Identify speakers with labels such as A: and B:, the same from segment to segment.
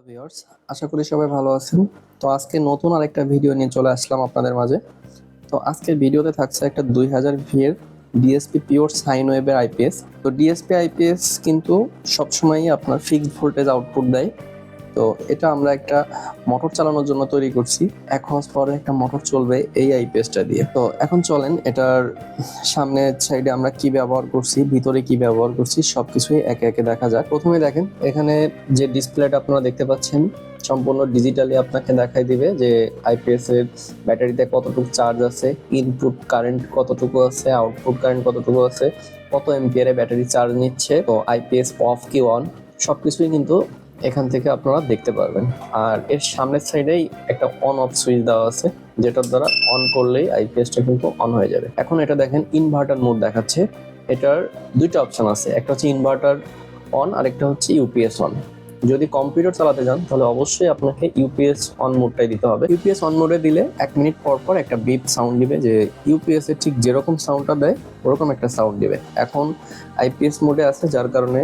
A: Hello viewers, আশা করি সবাই ভালো আছেন। তো আজকে নতুন আরেকটা ভিডিও নিয়ে চলে আসলাম আপনাদের মাঝে। তো আজকের ভিডিওতে থাকছে একটা দুই হাজার ভিয়ের ডিএসপি পিওর সাইন ওয়েবের আইপিএস তো ডিএসপি আইপিএস কিন্তু সবসময়ই আপনার ফিক্সড ভোল্টেজ আউটপুট দেয়। তো এটা আমরা একটা মোটর চালানোর জন্য তৈরি করছি। এক হর্স পরে একটা মোটর চলবে এই আইপিএসটা দিয়ে। তো এখন চলেন, এটার সামনের সাইডে আমরা কি ব্যবহার করছি, ভিতরে কি ব্যবহার করছি, সবকিছুই একে একে দেখা যাক। প্রথমে দেখেন, এখানে যে ডিসপ্লেটা আপনারা দেখতে পাচ্ছেন, সম্পূর্ণ ডিজিটালি আপনাকে দেখাই দিবে যে আইপিএস এর ব্যাটারিতে কতটুকু চার্জ আছে ইনপুট কারেন্ট কতটুকু আছে আউটপুট কারেন্ট কতটুকু আছে, কত এম্পিয়ারে ব্যাটারি চার্জ নিচ্ছে, তো আইপিএস অফ কি অন সবকিছুই কিন্তু এখান থেকে আপনারা দেখতে পারবেন। আর এর সামনের সাইডেই একটা অন অফ সুইচ দেওয়া আছে, যেটার দ্বারা অন করলেই আইপিএসটা কিন্তু অন হয়ে যাবে। এখন এটা দেখেন ইনভার্টার মোড দেখাচ্ছে। এটার দুইটা অপশন আছে, একটা হচ্ছে ইনভার্টার অন আর একটা হচ্ছে ইউপিএস অন যদি কম্পিউটার চালাতে যান তাহলে অবশ্যই আপনাকে ইউপিএস অন মোডটাই দিতে হবে। ইউপিএস অন মোডে দিলে এক মিনিট পর পর একটা বিপ সাউন্ড দিবে, যে ইউপিএস এর ঠিক যেরকম সাউন্ডটা দেয়, ওরকম একটা সাউন্ড দিবে। এখন আইপিএস মোডে আছে, যার কারণে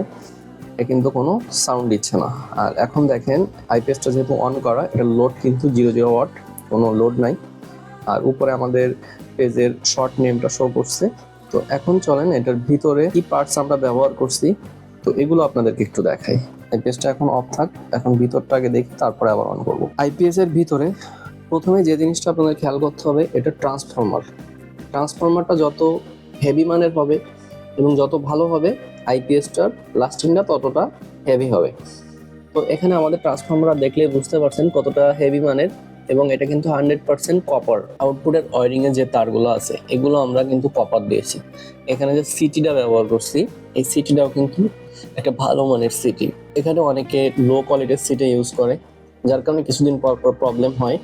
A: এ কিন্তু কোনো সাউন্ড দিচ্ছে না। আর এখন দেখেন আইপিএসটা যেহেতু অন করা, এর লোড কিন্তু জিরো জিরো ওয়াট কোনো লোড নাই। আর উপরে আমাদের পেজের শর্ট নেমটা শো করছে। তো এখন চলেন, এটার ভিতরে কি পার্টস আমরা ব্যবহার করছি, তো এগুলো আপনাদেরকে একটু দেখাই। আইপিএসটা এখন অফ থাক, এখন ভিতরটা আগে দেখি, তারপরে আবার অন করব। আইপিএস এর ভিতরে প্রথমে যে জিনিসটা আপনাদের খেয়াল করতে হবে, এটা ট্রান্সফরমার ট্রান্সফরমারটা যত হেভি মানের হবে এবং যত ভালো হবে আইপিএসটার লাস্টিংটা ততটা হেভি হবে। তো এখানে আমাদের ট্রান্সফর্মার দেখলে বুঝতে পারছেন কতটা হেভি মানের এবং এটা কিন্তু হান্ড্রেড পার্সেন্ট কপার আউটপুটের ওয়ারিং এর যে তারগুলো আছে, এগুলো আমরা কিন্তু কপার দিয়েছি। এখানে যে সিটিটা ব্যবহার করছি, এই সিটিটাও কিন্তু একটা ভালো মানের সিটি এখানে অনেকে লো কোয়ালিটির সিটি ইউজ করে, যার কারণে কিছুদিন পর পর প্রবলেম হয়।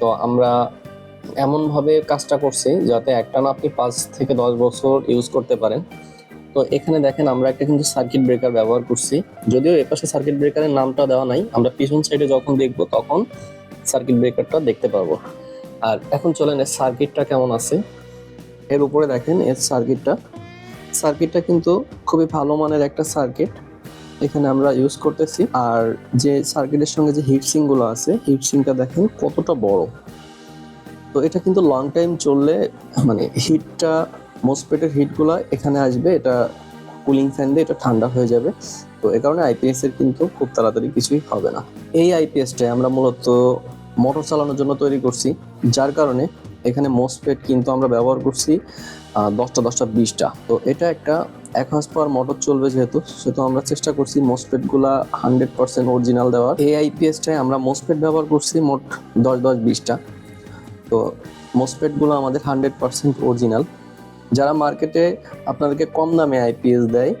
A: তো আমরা এমনভাবে কাজটা করছি যাতে একটানা আপনি পাঁচ থেকে দশ বছর ইউজ করতে পারেন। তো এখানে দেখেন আমরা একটা কিন্তু সার্কিট ব্রেকার ব্যবহার করছি। যদিও এপাশে সার্কিট ব্রেকারের নামটা দেওয়া নাই, আমরা পিছন সাইডে যখন দেখব তখন সার্কিট ব্রেকারটা দেখতে পারব আর এখন চলেন এর সার্কিটটা কেমন আছে? এর উপরে দেখেন এর সার্কিটটা সার্কিটটা কিন্তু খুবই ভালো মানের একটা সার্কিট এখানে আমরা ইউজ করতেছি। আর যে সার্কিটের সঙ্গে যে হিটসিংগুলো আছে হিটসিংটা দেখেন কতটা বড়। তো এটা কিন্তু লং টাইম চললে মানে হিটটা মোসপেটের হিটগুলো এখানে আসবে, এটা কুলিং ফ্যান দিয়ে এটা ঠান্ডা হয়ে যাবে। তো এ কারণে আইপিএস এর কিন্তু খুব তাড়াতাড়ি কিছুই হবে না। এই আইপিএসটাই আমরা মূলত মোটর চালানোর জন্য তৈরি করছি, যার কারণে এখানে মোসপেট কিন্তু আমরা ব্যবহার করছি দশটা দশটা, বিশটা। তো এটা একটা এক হাস পাওয়ার মোটর চলবে যেহেতু, সেহেতু আমরা চেষ্টা করছি মোসপেটগুলা হান্ড্রেড পার্সেন্ট অরিজিনাল দেওয়ার। এই আইপিএসটাই আমরা মোসপেট ব্যবহার করছি মোট দশ দশ, বিশটা। তো মোসপেটগুলো আমাদের হান্ড্রেড পার্সেন্ট অরিজিনাল যারা মার্কেটে আপনাদেরকে কম দামে আইপিএস দেয়,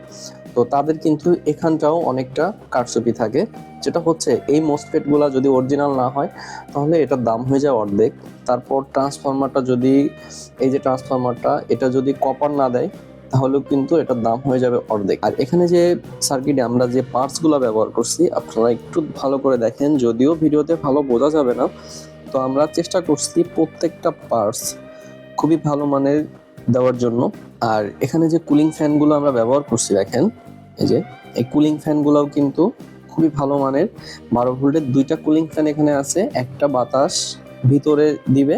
A: তো তাদের কিন্তু এখানটাও অনেকটা কারচুপি থাকে। যেটা হচ্ছে, এই মোসপেটগুলা যদি অরিজিনাল না হয়, তাহলে এটার দাম হয়ে যায় অর্ধেক। তারপর ট্রান্সফরমারটা যদি, এই যে ট্রান্সফরমারটা এটা যদি কপার না দেয়, তাহলেও কিন্তু এটার দাম হয়ে যাবে অর্ধেক। আর এখানে যে সার্কিটে আমরা যে পার্টসগুলো ব্যবহার করছি, আপনারা একটু ভালো করে দেখেন, যদিও ভিডিওতে ভালো বোঝা যাবে না তো আমরা চেষ্টা করছি প্রত্যেকটা পার্টস খুবই ভালো মানের দেওয়ার জন্য। আর এখানে যে কুলিং ফ্যানগুলো আমরা ব্যবহার করছি দেখেন, এই যে, এই কুলিং ফ্যানগুলোও কিন্তু খুবই ভালো মানের। বারো ভোল্টের দুইটা কুলিং ফ্যান এখানে আছে, একটা বাতাস ভিতরে দিবে,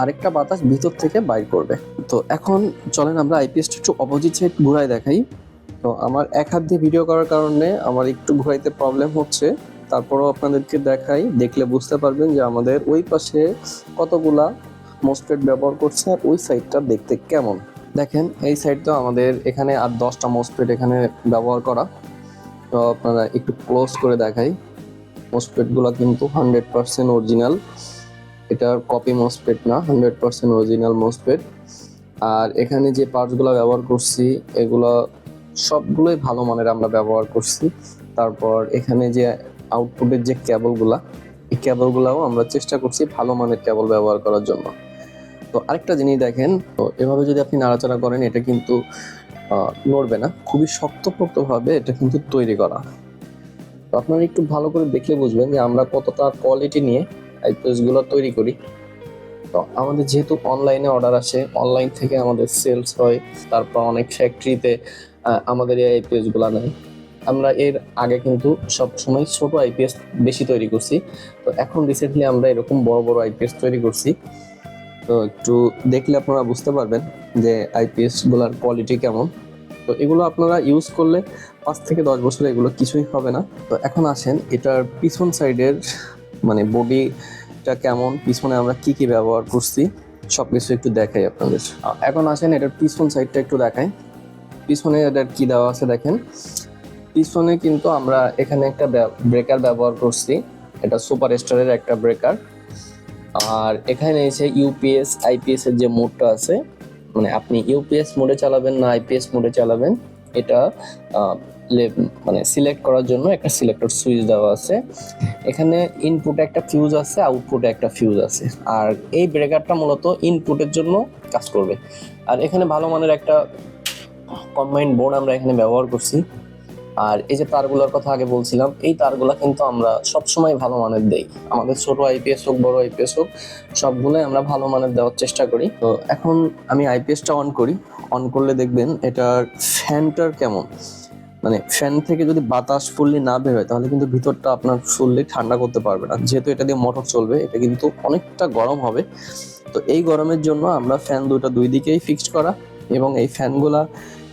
A: আরেকটা বাতাস ভিতর থেকে বাইর করবে। তো এখন চলেন আমরা আইপিএসটা একটু অপোজিট সাইড ঘুরাই দেখাই। তো আমার এক হাত দিয়ে ভিডিও করার কারণে আমার একটু ঘুরাইতে প্রবলেম হচ্ছে। তারপরও আপনাদেরকে দেখাই, দেখলে বুঝতে পারবেন যে আমাদের ওই পাশে কতগুলা মোসপেট ব্যবহার করছে আর ওই সাইডটা দেখতে কেমন। দেখেন, এই সাইডটা আমাদের এখানে আর দশটা মোসপেট এখানে ব্যবহার করা। তো আপনারা একটু ক্লোজ করে দেখাই। মোসপেটগুলো কিন্তু হান্ড্রেড পার্সেন্ট অরিজিনাল এটার কপি মোসপেট না হান্ড্রেড পার্সেন্ট অরিজিনাল মোসপেট আর এখানে যে পার্টসগুলো ব্যবহার করছি, এগুলো সবগুলোই ভালো মানের আমরা ব্যবহার করছি। তারপর এখানে যে আউটপুটের যে কেবলগুলা এই কেবলগুলাও আমরা চেষ্টা করছি ভালো মানের কেবল ব্যবহার করার জন্য। তো আরেকটা জিনিস দেখেন, তো এভাবে যদি আপনি নাড়াচাড়া করেন, এটা কিন্তু নড়বে না। খুবই শক্তপোক্তভাবে এটা কিন্তু তৈরি করা। তো আপনারা একটু ভালো করে দেখলে বুঝবেন যে আমরা কতটা কোয়ালিটি নিয়ে আইপিএসগুলো তৈরি করি। তো আমাদের যেহেতু অনলাইনে অর্ডার আসে অনলাইন থেকে আমাদের সেলস হয়, তারপর অনেক ফ্যাক্টরিতে আমাদের এই আইপিএসগুলা নেয়। আমরা এর আগে কিন্তু সব সময় ছোট আইপিএস বেশি তৈরি করছি। তো এখন রিসেন্টলি আমরা এরকম বড় বড় আইপিএস তৈরি করছি। তো একটু দেখলে আপনারা বুঝতে পারবেন যে আইপিএসগুলার কোয়ালিটি কেমন। তো এগুলো আপনারা ইউজ করলে পাঁচ থেকে দশ বছর এগুলো কিছুই হবে না। তো এখন আসেন, এটার পিছন সাইডের মানে বডিটা কেমন, পিছনে আমরা কি কি ব্যবহার করছি সব কিছু একটু দেখাই আপনাদের। এখন আসেন, এটার পিছন সাইডটা একটু দেখাই। পিছনে এটার কি দেওয়া আছে দেখেন। পিছনে কিন্তু আমরা এখানে একটা ব্রেকার ব্যবহার করছি। এটা সুপার স্টারের একটা ব্রেকার আর এখানে এসে ইউপিএস আইপিএস এর যে মোডটা আছে মানে আপনি ইউপিএস মোডে চালাবেন না আইপিএস মোডে চালাবেন, এটা মানে সিলেক্ট করার জন্য একটা সিলেক্টর সুইচ দেওয়া আছে। এখানে ইনপুটে একটা ফিউজ আছে আউটপুটে একটা ফিউজ আছে। আর এই ব্রেকারটা মূলত ইনপুটের জন্য কাজ করবে। আর এখানে ভালো মানের একটা কম্বাইন্ড বোর্ড আমরা এখানে ব্যবহার করছি। আর এই যে তারগুলোর কথা আগে বলছিলাম, এই তারগুলা কিন্তু আমরা সবসময় ভালো মানের দেই। আমাদের ছোট আইপিএস হোক, বড় আইপিএস হোক, সবগুলোই আমরা ভালো মানের দেওয়ার চেষ্টা করি। তো এখন আমি আইপিএসটা অন করি। অন করলে দেখবেন এটার ফ্যানটার কেমন? মানে ফ্যান থেকে যদি বাতাস ফুললি না বের হয়, তাহলে কিন্তু ভিতরটা আপনার ফুললি ঠান্ডা করতে পারবে না। যেহেতু এটা দিয়ে মোটর চলবে, এটা কিন্তু অনেকটা গরম হবে। তো এই গরমের জন্য আমরা ফ্যান দুটো দুই দিকেই ফিক্সড করা এবং এই ফ্যানগুলা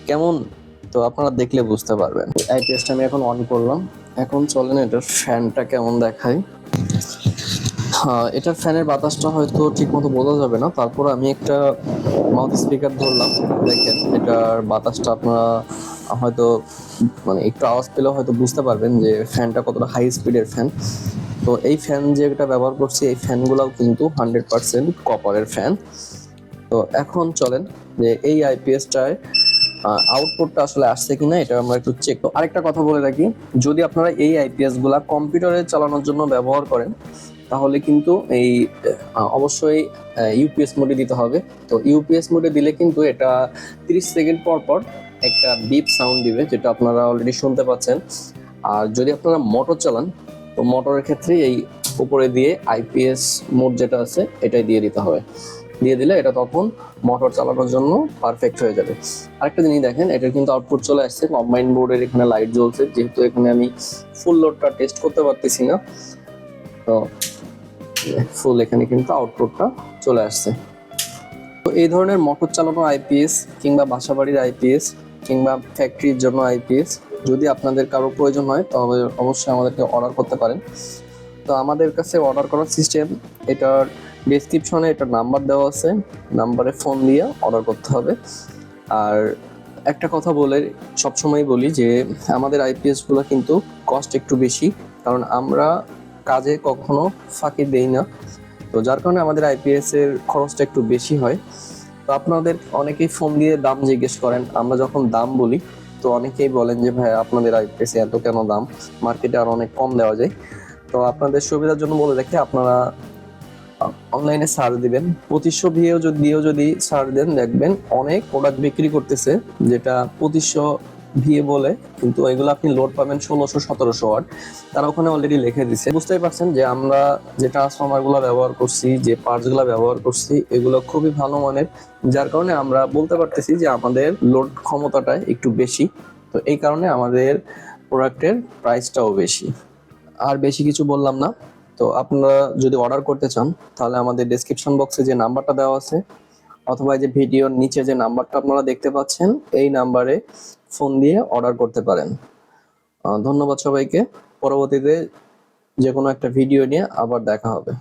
A: কেমন তো আপনারা দেখলে বুঝতে পারবেন। আইপিএসটা আমি এখন অন করলাম। এখন চলেন এটার ফ্যানটা কেমন দেখায় হ্যাঁ এটার ফ্যানের বাতাসটা হয়তো ঠিক মতো বোঝা যাবে না। তারপর আমি একটা মাউথ স্পিকার ধরলাম। দেখেন, এটার বাতাসটা আপনারা হয়তো মানে একটু আওয়াজ পেলেও হয়তো বুঝতে পারবেন যে ফ্যানটা কতটা হাই স্পিডের ফ্যান তো এই ফ্যান যে যেটা ব্যবহার করছি, এই ফ্যানগুলোও কিন্তু হান্ড্রেড পার্সেন্ট কপারের ফ্যান তো এখন চলেন যে এই আইপিএসটায় আউটপুটটা আসলে আসছে কিনা এটা আমরা একটু চেক আরেকটা কথা বলে রাখি, যদি আপনারা এই আইপিএসগুলা কম্পিউটারে চালানোর জন্য ব্যবহার করেন, তাহলে কিন্তু এই অবশ্যই ইউপিএস মোডে দিতে হবে। তো ইউপিএস মোডে দিলে কিন্তু এটা 30 সেকেন্ড পর পর একটা বিপ সাউন্ড দিবে, যেটা আপনারা অলরেডি শুনতে পাচ্ছেন। আর যদি আপনারা মোটর চালান, তো মোটরের ক্ষেত্রে এই উপরে দিয়ে আইপিএস মোড যেটা আছে, এটাই দিয়ে দিতে হবে। দিয়ে দিলে এটা তখন মোটর চালানোর জন্য পারফেক্ট হয়ে যাবে। আরেকটা জিনিস দেখেন, এটার কিন্তু আউটপুট চলে আসছে। কম্বাইন বোর্ডের এখানে লাইট জ্বলছে। যেহেতু এখানে আমি ফুল লোডটা টেস্ট করতে পারতেছি না, তো ফুল এখানে কিন্তু আউটপুটটা চলে আসছে। তো এই ধরনের মোটর চালানো আইপিএস কিংবা বাসাবাড়ির আইপিএস কিংবা ফ্যাক্টরির জন্য আইপিএস যদি আপনাদের কারও প্রয়োজন হয় তবে অবশ্যই আমাদেরকে অর্ডার করতে পারেন। তো আমাদের কাছে অর্ডার করার সিস্টেম এটার ডেসক্রিপশনে এটার নাম্বার দেওয়া আছে। নাম্বারে ফোন দিয়ে অর্ডার করতে হবে। আর একটা কথা বলে সবসময় বলি যে, আমাদের আইপিএসগুলো কিন্তু কস্ট একটু বেশি। কারণ আমরা কাজে কখনো ফাঁকি দেই না। তো যার কারণে আমাদের আইপিএস এর খরচটা একটু বেশি হয়। তো আপনাদের অনেকেই ফোন দিয়ে দাম জিজ্ঞেস করেন। আমরা যখন দাম বলি, তো অনেকেই বলেন যে, ভাই, আপনাদের আইপিএস এত কেন দাম? মার্কেটে আর অনেক কম দেওয়া যায়। তো আপনাদের সুবিধার জন্য বলে রাখি, আপনারা অনলাইনে সার্চ দিবেন। পঁচিশশো ভিএও যদি দিয়েও যদি সার্চ দেন, দেখবেন অনেক প্রোডাক্ট বিক্রি করতেছে, যেটা পঁচিশশো ভিএ বলে, কিন্তু এগুলো আপনি লোড পাবেন ষোলোশো, সতেরোশো ওয়াট তারা ওখানে অলরেডি লিখে দিছে। বুঝতেই পারছেন যে আমরা যে ট্রান্সফর্মারগুলো ব্যবহার করছি, যে পার্টসগুলো ব্যবহার করছি, এগুলো খুবই ভালো মানের। যার কারণে আমরা বলতে পারতেছি যে আমাদের লোড ক্ষমতাটা একটু বেশি। তো এই কারণে আমাদের প্রোডাক্টের প্রাইসটাও বেশি। আর বেশি কিছু বললাম না। তো আপনারা যদি অর্ডার করতে চান, তাহলে আমাদের ডেসক্রিপশন বক্সে যে নাম্বারটা দেওয়া আছে, অথবা যে ভিডিওর নিচে যে নাম্বারটা আপনারা দেখতে পাচ্ছেন, এই নাম্বারে ফোন দিয়ে অর্ডার করতে পারেন। ধন্যবাদ সবাইকে। পরবর্তীতে যে কোনো একটা ভিডিও নিয়ে আবার দেখা হবে।